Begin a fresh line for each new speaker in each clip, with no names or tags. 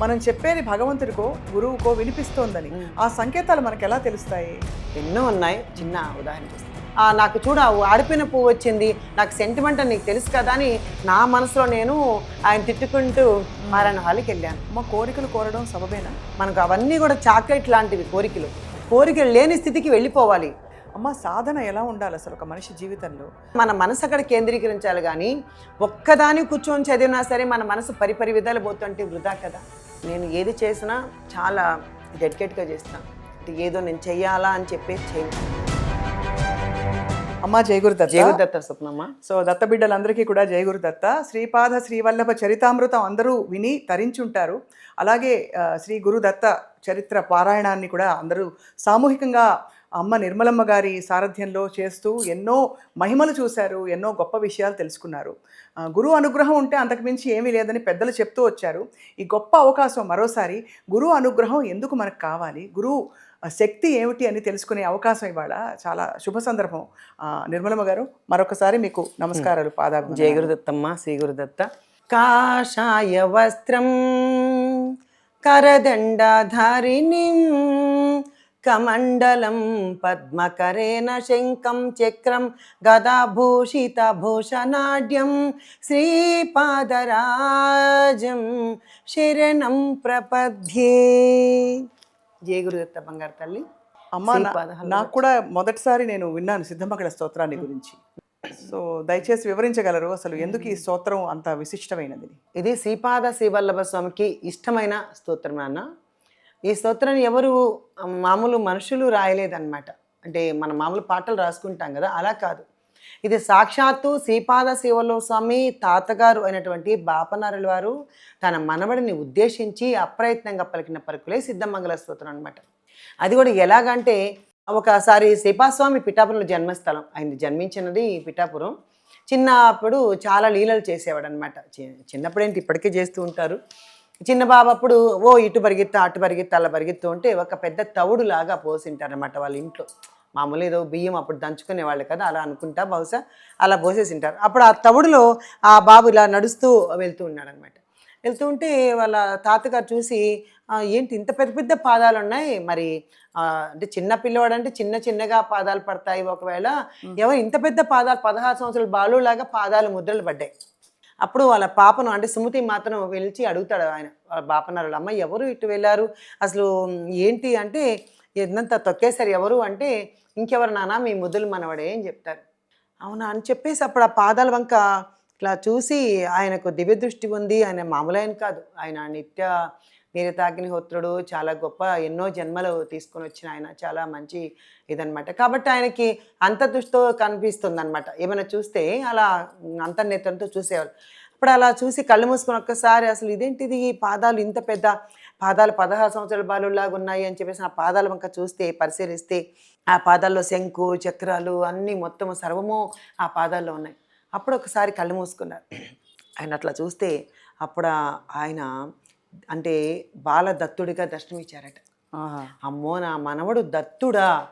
మనం చెప్పేది భగవంతుడికో గురువుకో వినిపిస్తోందని. ఆ సంకేతాలు మనకు ఎలా తెలుస్తాయి?
ఎన్నో ఉన్నాయి. చిన్న ఉదాహరణ చూస్తాను. నాకు చూడ ఆడిపోయిన పువ్వు వచ్చింది. నాకు సెంటిమెంట్ అని నీకు తెలుసు కదా అని నా మనసులో నేను ఆయన తిట్టుకుంటూ మారాయణ హాల్కి వెళ్ళాను.
అమ్మ కోరికలు కోరడం సబబేనా?
మనకు అవన్నీ కూడా చాక్లెట్ లాంటివి కోరికలు. కోరికలు లేని స్థితికి వెళ్ళిపోవాలి.
అమ్మ సాధన ఎలా ఉండాలి అసలు ఒక మనిషి జీవితంలో?
మన మనసు అక్కడ కేంద్రీకరించాలి కానీ ఒక్కదాని కూర్చొని చదివినా సరే మన మనసు పరిపరి విధాలు పోతుంటే వృధా కదా. నేను ఏది చేసినా చాలా డెడికేట్గా చేస్తాను అంటే ఏదో నేను చెయ్యాలా అని చెప్పేసి చేయను
అమ్మ జయగురుదత్త.
జయగుదత్త స్వప్నమ్మ.
సో దత్త బిడ్డలందరికీ కూడా జయగురుదత్త. శ్రీపాద శ్రీవల్లభ చరితామృతం అందరూ విని తరించుంటారు. అలాగే శ్రీ గురుదత్త చరిత్ర పారాయణాన్ని కూడా అందరూ సామూహికంగా అమ్మ నిర్మలమ్మ గారి సారథ్యంలో చేస్తూ ఎన్నో మహిమలు చూశారు ఎన్నో గొప్ప విషయాలు తెలుసుకున్నారు. గురువు అనుగ్రహం ఉంటే అంతకు మించి ఏమీ లేదని పెద్దలు చెప్తూ వచ్చారు. ఈ గొప్ప అవకాశం మరోసారి గురువు అనుగ్రహం ఎందుకు మనకు కావాలి? గురువు శక్తి ఏమిటి అని తెలుసుకునే అవకాశం ఇవాళ చాలా శుభ సందర్భం. నిర్మలమ్మ గారు మరొకసారి మీకు నమస్కారాలు పాదాభి
జయ గురుదత్తమ్మ శ్రీ గురుదత్త. కాషాయ వస్త్రం కరదండాధారిణి కమండలం పద్మకరేణ శంఖం చక్రం గదాభూషిత భూషణాఢ్యం శ్రీపాదరాజం శరణం ప్రపద్యే. జయ గురుదత్త బంగారు తల్లి.
అమ్మ నాకు కూడా మొదటిసారి నేను విన్నాను సిద్ధమగళ స్తోత్రాన్ని గురించి. సో దయచేసి వివరించగలరు అసలు ఎందుకు ఈ స్తోత్రం అంత విశిష్టమైనది?
ఇది శ్రీపాద శ్రీవల్లభ స్వామికి ఇష్టమైన స్తోత్రం నాన్న ఈ స్తోత్రాన్ని ఎవరు మామూలు మనుషులు రాయలేదన్నమాట. అంటే మన మామూలు పాటలు రాసుకుంటాం కదా అలా కాదు. ఇది సాక్షాత్తు శ్రీపాద శివలో స్వామి తాతగారు అయినటువంటి బాపనారుల వారు తన మనవడిని ఉద్దేశించి అప్రయత్నంగా పలికిన పలుకులే సిద్ధమంగళ స్తోత్రం అనమాట అది కూడా ఎలాగంటే ఒకసారి శ్రీపాస్వామి పిఠాపురంలో జన్మస్థలం ఆయన జన్మించినది పిఠాపురం. చిన్నప్పుడు చాలా లీలలు చేసేవాడు అనమాట చిన్నప్పుడు ఏంటి ఇప్పటికే చేస్తూ ఉంటారు. చిన్న బాబు అప్పుడు ఓ ఇటు పరిగెత్తా అటు పరిగెత్తా అలా పరిగెత్తూ ఉంటే ఒక పెద్ద తవుడు లాగా పోసింటారనమాట వాళ్ళ ఇంట్లో. మామూలు ఏదో బియ్యం అప్పుడు దంచుకునే వాళ్ళు కదా అలా అనుకుంటా బహుశా అలా పోసేసింటారు. అప్పుడు ఆ తవుడులో ఆ బాబు ఇలా నడుస్తూ వెళ్తూ ఉన్నాడు అనమాట వెళ్తూ ఉంటే వాళ్ళ తాతగారు చూసి "ఆ, ఏంటి ఇంత పెద్ద పెద్ద పాదాలు ఉన్నాయి మరి అంటే చిన్న పిల్లవాడు అంటే చిన్న చిన్నగా పాదాలు పడతాయి ఒకవేళ. ఎవరు ఇంత పెద్ద పాదాలు పదహారు సంవత్సరాల బాలులాగా పాదాలు ముద్రలు పడ్డాయి. అప్పుడు వాళ్ళ పాపను అంటే సుమతి మాత్రం పిలిచి అడుగుతాడు ఆయన వాళ్ళ బాపనారు అమ్మ ఎవరు ఇటు వెళ్ళారు? అసలు ఏంటి? అంటే ఎంతంత తొక్కేశారు ఎవరు? అంటే ఇంకెవరు నానా మీ ముద్దులు మనవడే అని చెప్తారు. అవునా? అని చెప్పేసి అప్పుడు ఆ పాదాల వంక ఇట్లా చూసి ఆయనకు దివ్య దృష్టి ఉంది. ఆయన మామూలు ఆయన కాదు. ఆయన నిత్య వీరతాగ్నిహోత్రుడు చాలా గొప్ప ఎన్నో జన్మలు తీసుకొని వచ్చిన ఆయన చాలా మంచి ఇదనమాట కాబట్టి ఆయనకి అంతర్దృష్టితో కనిపిస్తుంది అనమాట ఏమైనా చూస్తే అలా అంతర్నేత్రంతో చూసేవారు అప్పుడు అలా చూసి కళ్ళు మూసుకుని ఒక్కసారి అసలు ఇదేంటిది? ఈ పాదాలు ఇంత పెద్ద పాదాలు పదహారు సంవత్సరాల బాలులాగా ఉన్నాయి అని చెప్పేసి ఆ పాదాలు వంక చూస్తే పరిశీలిస్తే ఆ పాదాల్లో శంకు చక్రాలు అన్నీ మొత్తం సర్వము ఆ పాదాల్లో ఉన్నాయి. అప్పుడు ఒకసారి కళ్ళు మూసుకున్నారు. ఆయన అట్లా చూస్తే అప్పుడు ఆయన అంటే బాల దత్తుడిగా దర్శనమిచ్చారట. అమ్మో నా మనవడు దత్తుడా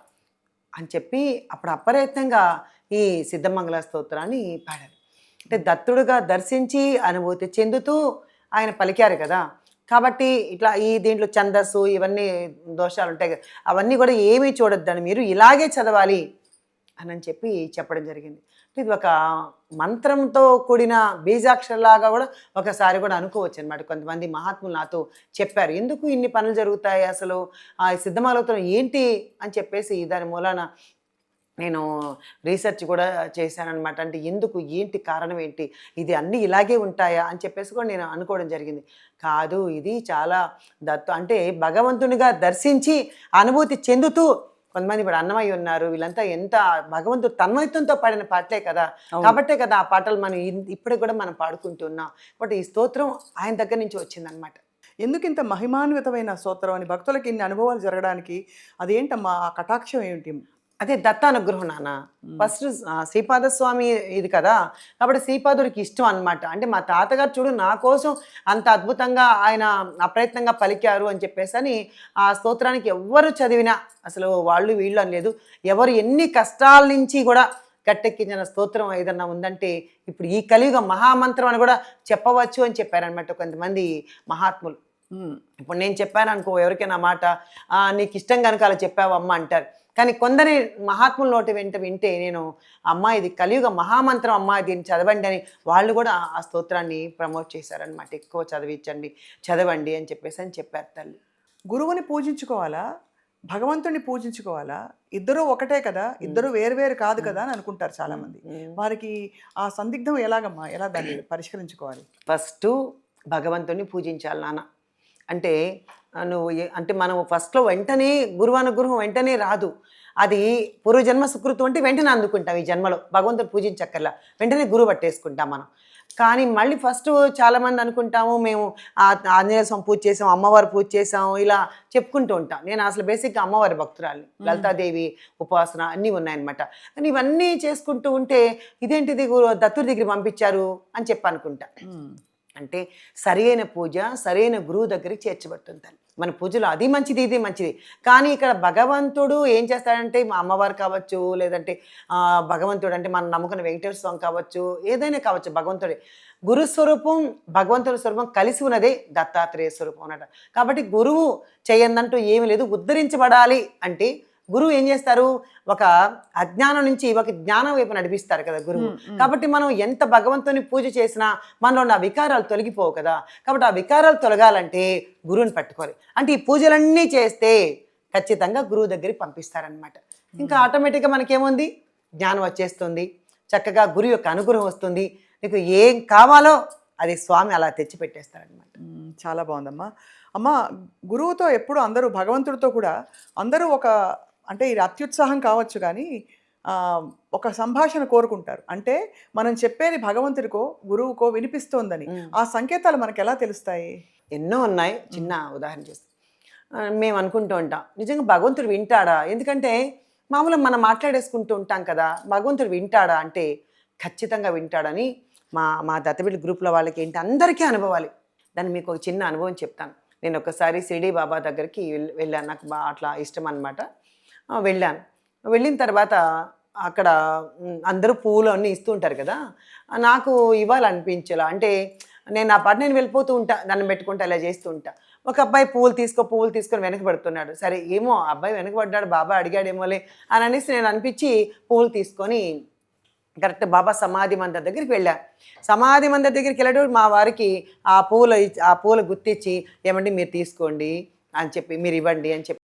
అని చెప్పి అప్పుడు అప్రయత్నంగా ఈ సిద్ధమంగళ స్తోత్రాన్ని పాడారు. అంటే దత్తుడుగా దర్శించి అనుభూతి చెందుతూ ఆయన పలికారు కదా. కాబట్టి ఇట్లా ఈ దీంట్లో ఛందస్సు ఇవన్నీ దోషాలు ఉంటాయి కదా. అవన్నీ కూడా ఏమీ చూడొద్దని మీరు ఇలాగే చదవాలి. అని అని చెప్పి చెప్పడం జరిగింది. ఇది ఒక మంత్రంతో కూడిన బీజాక్షరలాగా కూడా ఒకసారి కూడా అనుకోవచ్చు అనమాట కొంతమంది మహాత్ములు నాతో చెప్పారు ఎందుకు ఇన్ని పనులు జరుగుతాయి అసలు? ఆ సిద్ధమాలవుతున్న ఏంటి? అని చెప్పేసి దాని మూలాన నేను రీసెర్చ్ కూడా చేశానన్నమాట. అంటే ఎందుకు ఏంటి కారణం ఏంటి? ఇది అన్నీ ఇలాగే ఉంటాయా? అని చెప్పేసి కూడా నేను అనుకోవడం జరిగింది. కాదు ఇది చాలా దత్తు అంటే భగవంతునిగా దర్శించి అనుభూతి చెందుతూ కొంతమంది ఇప్పుడు అన్నమయ్య ఉన్నారు వీళ్ళంతా ఎంత భగవంతుడు తన్మయత్వంతో పాడిన పాటలే కదా. కాబట్టే కదా ఆ పాటలు మనం ఇప్పటికి కూడా మనం పాడుకుంటున్నాం. బట్ ఈ స్తోత్రం ఆయన దగ్గర నుంచి వచ్చిందనమాట
ఎందుకు ఇంత మహిమాన్వితమైన స్తోత్రం అని భక్తులకి ఇన్ని అనుభవాలు జరగడానికి అదేంటమ్మా ఆ కటాక్షం ఏమిటి?
అదే దత్తానుగ్రహం నాన్న. ఫస్ట్ శ్రీపాద స్వామి ఇది కదా. కాబట్టి శ్రీపాదుడికి ఇష్టం అన్నమాట. అంటే మా తాతగారు చూడు నా కోసం అంత అద్భుతంగా ఆయన అప్రయత్నంగా పలికారు అని చెప్పేసి అని ఆ స్తోత్రానికి ఎవ్వరు చదివినా అసలు వాళ్ళు వీళ్ళు అని లేదు. ఎవరు ఎన్ని కష్టాల నుంచి కూడా గట్టెక్కించిన స్తోత్రం ఏదన్నా ఉందంటే ఇప్పుడు ఈ కలియుగ మహామంత్రం అని కూడా చెప్పవచ్చు అని చెప్పారనమాట కొంతమంది మహాత్ములు. ఇప్పుడు నేను చెప్పాను అనుకో ఎవరికైనా మాట "ఆ, నీకు ఇష్టం కనుక అలా చెప్పావు అమ్మ అంటారు. కానీ కొందరి మహాత్ముల నోటి వెంట వింటే నేను అమ్మ ఇది కలియుగ మహామంత్రం అమ్మ దీన్ని చదవండి అని వాళ్ళు కూడా ఆ- స్తోత్రాన్ని ప్రమోట్ చేశారనమాట ఎక్కువ చదివించండి చదవండి అని చెప్పేసి అని చెప్పారు తల్లి.
గురువుని పూజించుకోవాలా? భగవంతుని పూజించుకోవాలా? ఇద్దరూ ఒకటే కదా? ఇద్దరు వేరువేరు కాదు కదా అని అనుకుంటారు చాలా మంది వారికి ఆ సందిగ్ధం ఎలాగమ్మా? ఎలా దాన్ని పరిష్కరించుకోవాలి?
ఫస్ట్ భగవంతుని పూజించాలి నాన్న. అంటే నువ్వు అంటే మనం ఫస్ట్లో వెంటనే గురువు అనుగ్రహం వెంటనే రాదు. అది పూర్వజన్మ సుకృతం అంటే వెంటనే అందుకుంటాం ఈ జన్మలో. భగవంతుని పూజించక్కర్లా. వెంటనే గురువు పట్టేసుకుంటాం మనం. కానీ మళ్ళీ ఫస్ట్ చాలామంది అనుకుంటాము మేము ఆ ఆంజనేయ స్వామి పూజ చేసాం అమ్మవారు పూజ చేసాం ఇలా చెప్పుకుంటూ ఉంటాం. నేను అసలు బేసిక్గా అమ్మవారి భక్తురాలి లలితాదేవి ఉపాసన అన్నీ ఉన్నాయన్నమాట. కానీ ఇవన్నీ చేసుకుంటూ ఉంటే ఇదేంటిది గురు దత్తుడి దగ్గర పంపించారు అని చెప్పి అనుకుంటా
ఉమ్,
అంటే సరైన పూజ సరైన గురువు దగ్గరికి చేర్చబడుతుంది మన పూజలో అది మంచిది ఇది మంచిది. కానీ ఇక్కడ భగవంతుడు ఏం చేస్తాడంటే మా అమ్మవారు కావచ్చు లేదంటే భగవంతుడు అంటే మనం నమ్ముకున్న వెంకటేశ్వర స్వామి కావచ్చు ఏదైనా కావచ్చు భగవంతుడే. గురు స్వరూపం భగవంతుడి స్వరూపం కలిసి ఉన్నదే దత్తాత్రేయ స్వరూపం అన్నట కాబట్టి గురువు చేయందంటూ ఏమీ లేదు. ఉద్ధరించబడాలి అంటే గురువు ఏం చేస్తారు? ఒక అజ్ఞానం నుంచి ఒక జ్ఞానం వైపు నడిపిస్తారు కదా గురువు. కాబట్టి మనం ఎంత భగవంతుని పూజ చేసినా మనలో ఉన్న వికారాలు తొలగిపోవు కదా. కాబట్టి ఆ వికారాలు తొలగాలంటే గురువుని పట్టుకోవాలి. అంటే ఈ పూజలన్నీ చేస్తే ఖచ్చితంగా గురువు దగ్గరికి పంపిస్తారనమాట ఇంకా ఆటోమేటిక్గా మనకేముంది? జ్ఞానం వచ్చేస్తుంది. చక్కగా గురువు యొక్క అనుగ్రహం వస్తుంది. నీకు ఏం కావాలో అది స్వామి అలా తెచ్చి పెట్టేస్తారనమాట
చాలా బాగుందమ్మా. అమ్మ గురువుతో ఎప్పుడు అందరూ భగవంతుడితో కూడా అందరూ ఒక అంటే ఇది అత్యుత్సాహం కావచ్చు కానీ ఒక సంభాషణ కోరుకుంటారు. అంటే మనం చెప్పేది భగవంతుడికో గురువుకో వినిపిస్తోందని ఆ సంకేతాలు మనకు ఎలా తెలుస్తాయి?
ఎన్నో ఉన్నాయి. చిన్న ఉదాహరణ చేస్తాం. ఆ, మేము అనుకుంటూ ఉంటాం. నిజంగా భగవంతుడు వింటాడా? ఎందుకంటే మామూలుగా మనం మాట్లాడేసుకుంటూ ఉంటాం కదా భగవంతుడు వింటాడా అంటే ఖచ్చితంగా వింటాడని మా మా దత్తబిడ్డ గ్రూప్లో వాళ్ళకి ఏంటి? అందరికీ అనుభవాలు. దాన్ని మీకు ఒక చిన్న అనుభవం చెప్తాను. నేను ఒకసారి షిరిడి బాబా దగ్గరికి వెళ్- వెళ్ళాను. నాకు అట్లా ఇష్టం అనమాట వెళ్ళాను. వెళ్ళిన తర్వాత అక్కడ అందరూ పువ్వులు అన్నీ ఇస్తూ ఉంటారు కదా నాకు ఇవ్వాలనిపించేలా. అంటే నేను నా పాట నేను వెళ్ళిపోతూ ఉంటా దాన్ని పెట్టుకుంటా ఇలా చేస్తూ ఉంటా. ఒక అబ్బాయి పువ్వులు తీసుకో పువ్వులు తీసుకొని వెనక పడుతున్నాడు. సరే ఏమో అబ్బాయి వెనక పడ్డాడు బాబా అడిగాడేమోలే అని అనేసి నేను అనిపించి పువ్వులు తీసుకొని కరెక్ట్ బాబా సమాధి మందిర్ దగ్గరికి వెళ్ళా. సమాధి మందిర్ దగ్గరికి వెళ్ళేటప్పుడు మా వారికి ఆ పూల ఆ పూల గుర్తించి ఏమండి మీరు తీసుకోండి అని చెప్పి మీరు ఇవ్వండి అని చెప్పి